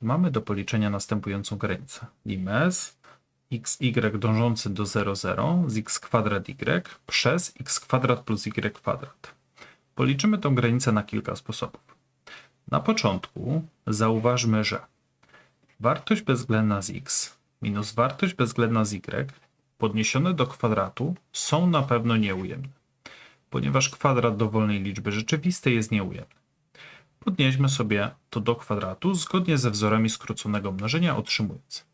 mamy do policzenia następującą granicę. Limes xy dążący do 0, 0 z x kwadrat y przez x kwadrat plus y kwadrat. Policzymy tą granicę na kilka sposobów. Na początku zauważmy, że wartość bezwzględna z x minus wartość bezwzględna z y podniesione do kwadratu są na pewno nieujemne, ponieważ kwadrat dowolnej liczby rzeczywistej jest nieujemny. Podnieśmy sobie to do kwadratu zgodnie ze wzorami skróconego mnożenia, otrzymując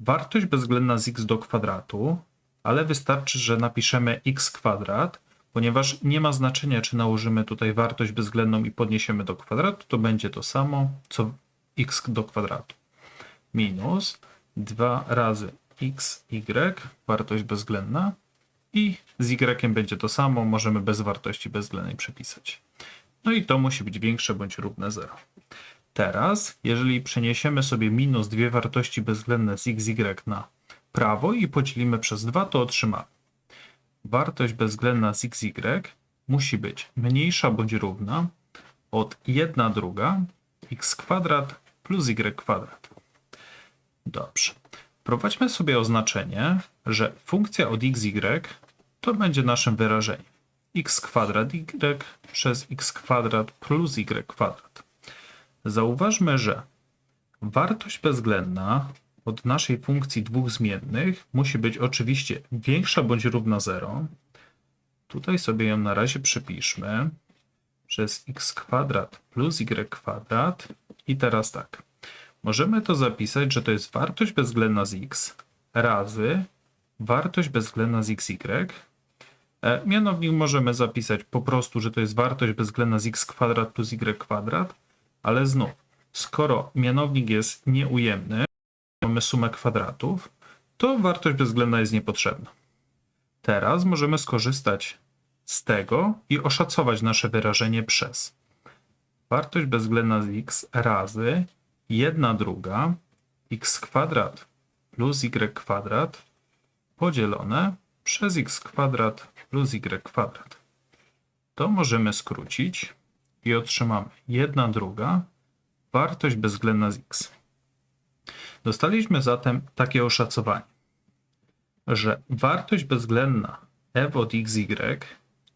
wartość bezwzględna z x do kwadratu, ale wystarczy, że napiszemy x kwadrat, ponieważ nie ma znaczenia, czy nałożymy tutaj wartość bezwzględną i podniesiemy do kwadratu, to będzie to samo, co x do kwadratu. Minus 2 razy xy, wartość bezwzględna, i z y będzie to samo, możemy bez wartości bezwzględnej przepisać. No i to musi być większe bądź równe 0. Teraz, jeżeli przeniesiemy sobie minus dwie wartości bezwzględne z xy na prawo i podzielimy przez 2, to otrzymamy. Wartość bezwzględna z xy musi być mniejsza bądź równa od 1 druga x kwadrat plus y kwadrat. Dobrze. Prowadźmy sobie oznaczenie, że funkcja od xy to będzie naszym wyrażeniem x kwadrat y przez x kwadrat plus y kwadrat. Zauważmy, że wartość bezwzględna od naszej funkcji dwóch zmiennych musi być oczywiście większa bądź równa 0. Tutaj sobie ją na razie przypiszmy przez x kwadrat plus y kwadrat. I teraz tak. Możemy to zapisać, że to jest wartość bezwzględna z x razy wartość bezwzględna z xy. E, Mianownik możemy zapisać po prostu, że to jest wartość bezwzględna z x kwadrat plus y kwadrat, ale znów, skoro mianownik jest nieujemny, mamy sumę kwadratów, to wartość bezwzględna jest niepotrzebna. Teraz możemy skorzystać z tego i oszacować nasze wyrażenie przez wartość bezwzględna z x razy 1 druga x kwadrat plus y kwadrat podzielone przez x kwadrat plus y kwadrat. To możemy skrócić i otrzymamy 1 druga wartość bezwzględna z x. Dostaliśmy zatem takie oszacowanie, że wartość bezwzględna f od xy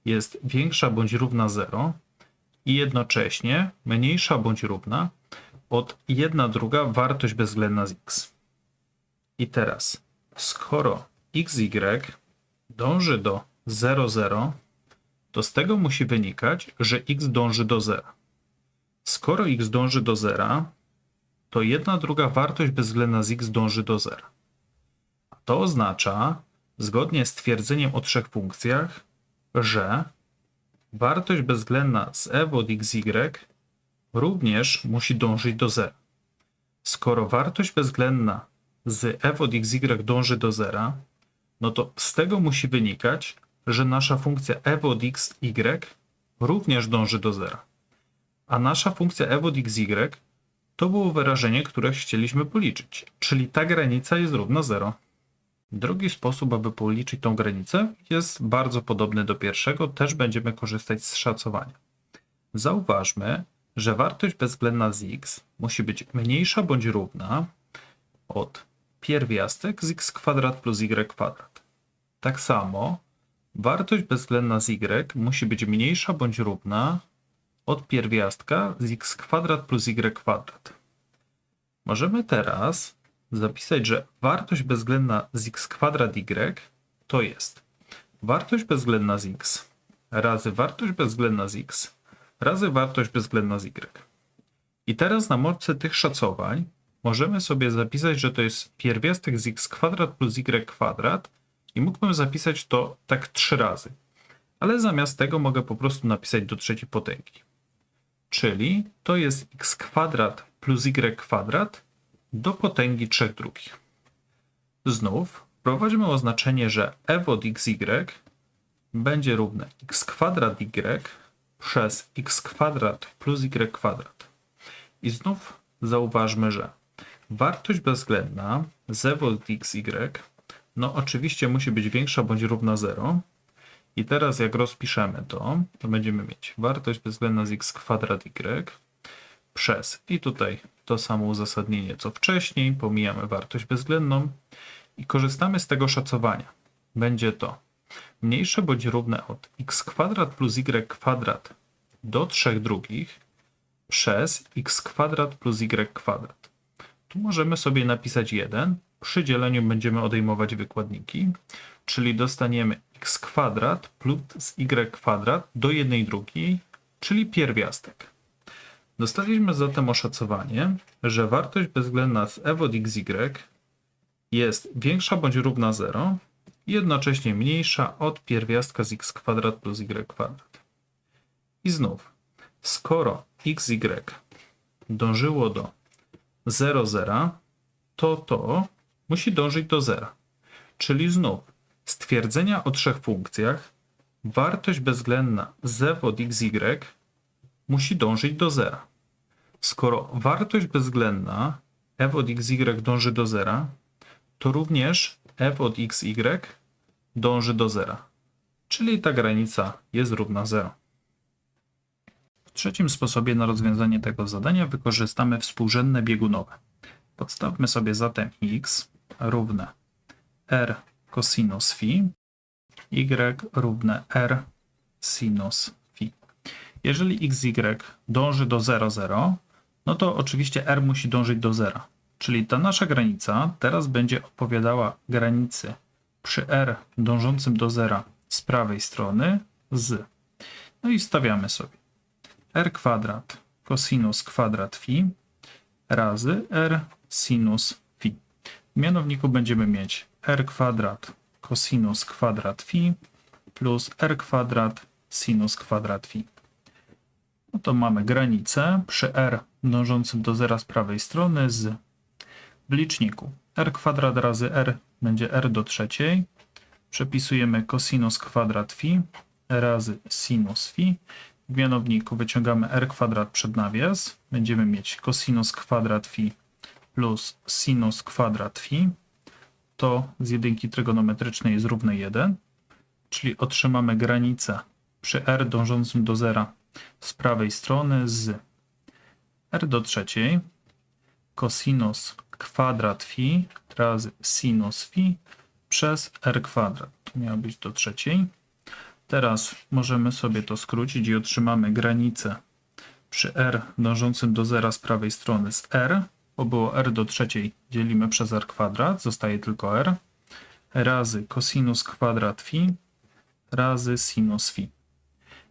jest większa bądź równa 0 i jednocześnie mniejsza bądź równa od 1 druga wartość bezwzględna z x. I teraz, skoro xy dąży do 0, 0, to z tego musi wynikać, że x dąży do 0. Skoro x dąży do 0, to 1 druga wartość bezwzględna z x dąży do 0. A to oznacza, zgodnie z twierdzeniem o trzech funkcjach, że wartość bezwzględna z f od xy również musi dążyć do 0. Skoro wartość bezwzględna z f od xy dąży do 0, no to z tego musi wynikać, że nasza funkcja f od xy również dąży do 0. A nasza funkcja f od xy to było wyrażenie, które chcieliśmy policzyć, czyli ta granica jest równa 0. Drugi sposób, aby policzyć tą granicę, jest bardzo podobny do pierwszego, też będziemy korzystać z szacowania. Zauważmy, że wartość bezwzględna z x musi być mniejsza bądź równa od pierwiastek z x kwadrat plus y kwadrat. Tak samo wartość bezwzględna z y musi być mniejsza bądź równa od pierwiastka z x kwadrat plus y kwadrat. Możemy teraz zapisać, że wartość bezwzględna z x kwadrat y to jest wartość bezwzględna z x razy wartość bezwzględna z x razy wartość bezwzględna z y. I teraz na mocy tych szacowań możemy sobie zapisać, że to jest pierwiastek z x kwadrat plus y kwadrat i mógłbym zapisać to tak trzy razy. Ale zamiast tego mogę po prostu napisać do trzeciej potęgi. Czyli to jest x kwadrat plus y kwadrat do potęgi 3 drugich. Znów wprowadźmy oznaczenie, że f od xy będzie równe x kwadrat y przez x kwadrat plus y kwadrat. I znów zauważmy, że wartość bezwzględna z od xy no oczywiście musi być większa bądź równa 0. I teraz jak rozpiszemy to, to będziemy mieć wartość bezwzględna z x kwadrat y przez, i tutaj to samo uzasadnienie co wcześniej, pomijamy wartość bezwzględną i korzystamy z tego szacowania. Będzie to mniejsze bądź równe od x kwadrat plus y kwadrat do 3 drugich przez x kwadrat plus y kwadrat. Tu możemy sobie napisać 1. Przy dzieleniu będziemy odejmować wykładniki, czyli dostaniemy x kwadrat plus y kwadrat do 1 drugiej, czyli pierwiastek. Dostaliśmy zatem oszacowanie, że wartość bezwzględna z f od xy jest większa bądź równa 0 i jednocześnie mniejsza od pierwiastka z x kwadrat plus y kwadrat. I znów, skoro xy dążyło do 0, 0, to to musi dążyć do 0. Czyli znów stwierdzenia o trzech funkcjach wartość bezwzględna z od xy musi dążyć do zera. Skoro wartość bezwzględna f od xy dąży do zera, to również f od xy dąży do zera. Czyli ta granica jest równa 0. W trzecim sposobie na rozwiązanie tego zadania wykorzystamy współrzędne biegunowe. Podstawmy sobie zatem x równe r cosinus phi, y równe r sinus phi. Jeżeli xy dąży do 0, 0, no to oczywiście r musi dążyć do 0. Czyli ta nasza granica teraz będzie odpowiadała granicy przy r dążącym do 0 z prawej strony z. No i stawiamy sobie r kwadrat cosinus kwadrat phi razy r sinus. W mianowniku będziemy mieć r kwadrat cosinus kwadrat phi plus r kwadrat sinus kwadrat phi. No to mamy granicę przy r dążącym do zera z prawej strony z w liczniku r kwadrat razy r będzie r do trzeciej. Przepisujemy cosinus kwadrat phi razy sinus phi. W mianowniku wyciągamy r kwadrat przed nawias. Będziemy mieć cosinus kwadrat phi plus sinus kwadrat phi. To z jedynki trygonometrycznej jest równe 1. Czyli otrzymamy granicę przy r dążącym do zera z prawej strony z r do trzeciej cosinus kwadrat phi razy sinus phi przez r kwadrat. To miało być do trzeciej. Teraz możemy sobie to skrócić i otrzymamy granicę przy r dążącym do zera z prawej strony z r, bo było r do trzeciej dzielimy przez r kwadrat, zostaje tylko r, razy cosinus kwadrat phi razy sinus phi.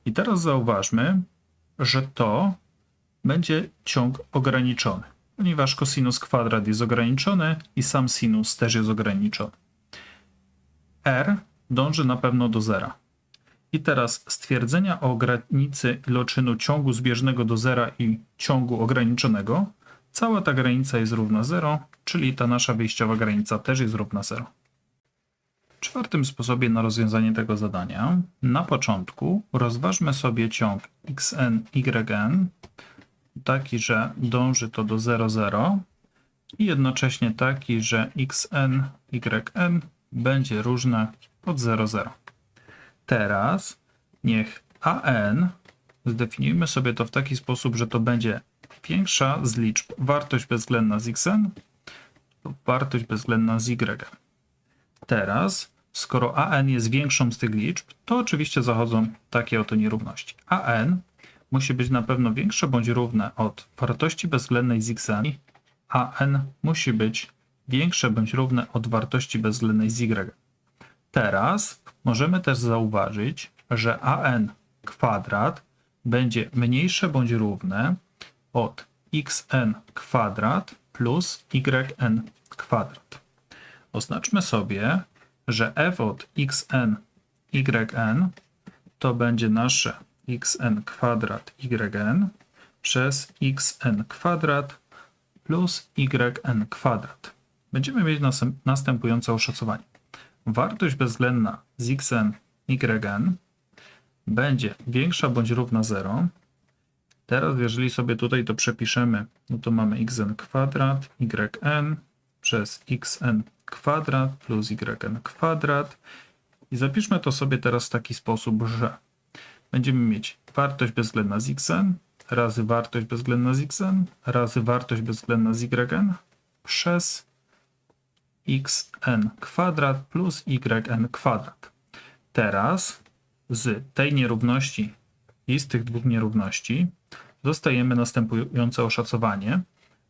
I teraz zauważmy, że to będzie ciąg ograniczony, ponieważ cosinus kwadrat jest ograniczony i sam sinus też jest ograniczony. r dąży na pewno do zera. I teraz stwierdzenia o granicy iloczynu ciągu zbieżnego do zera i ciągu ograniczonego. Cała ta granica jest równa 0, czyli ta nasza wyjściowa granica też jest równa 0. W czwartym sposobie na rozwiązanie tego zadania, na początku rozważmy sobie ciąg xn, yn, taki, że dąży to do 0, 0 i jednocześnie taki, że xn, yn będzie różne od 0, 0. Teraz niech an, zdefiniujmy sobie to w taki sposób, że to będzie większa z liczb wartość bezwzględna z xn lub wartość bezwzględna z y. Teraz, skoro an jest większą z tych liczb, to oczywiście zachodzą takie oto nierówności. an musi być na pewno większe bądź równe od wartości bezwzględnej z xn, an musi być większe bądź równe od wartości bezwzględnej z y. Teraz możemy też zauważyć, że an kwadrat będzie mniejsze bądź równe od xn kwadrat plus yn kwadrat. Oznaczmy sobie, że f od xn yn to będzie nasze xn kwadrat yn przez xn kwadrat plus yn kwadrat. Będziemy mieć następujące oszacowanie wartość bezwzględna z xn, yn będzie większa bądź równa 0. Teraz jeżeli sobie tutaj to przepiszemy, no to mamy xn kwadrat, yn przez xn kwadrat plus yn kwadrat. I zapiszmy to sobie teraz w taki sposób, że będziemy mieć wartość bezwzględna z xn razy wartość bezwzględna z xn razy wartość bezwzględna z yn przez xn kwadrat plus yn kwadrat. Teraz z tej nierówności i z tych dwóch nierówności dostajemy następujące oszacowanie,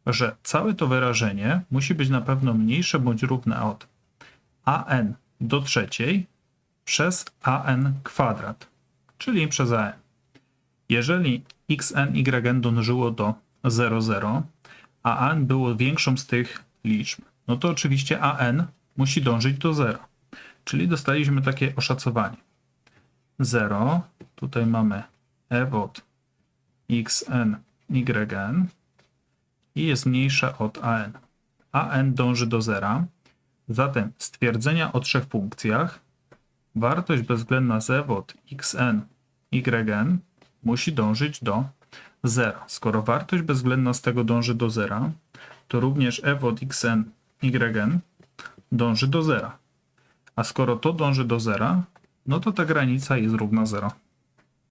że całe to wyrażenie musi być na pewno mniejsze bądź równe od an do trzeciej przez an kwadrat, czyli przez an. Jeżeli xn, yn dążyło do 0,0, a an było większą z tych liczb, no to oczywiście an musi dążyć do 0. Czyli dostaliśmy takie oszacowanie. 0, tutaj mamy f od xn, yn i jest mniejsze od an. an dąży do 0, zatem stwierdzenia o trzech funkcjach wartość bezwzględna z od xn, yn musi dążyć do 0. Skoro wartość bezwzględna z tego dąży do 0, to również f od xn, yn dąży do 0. A skoro to dąży do 0, no to ta granica jest równa 0.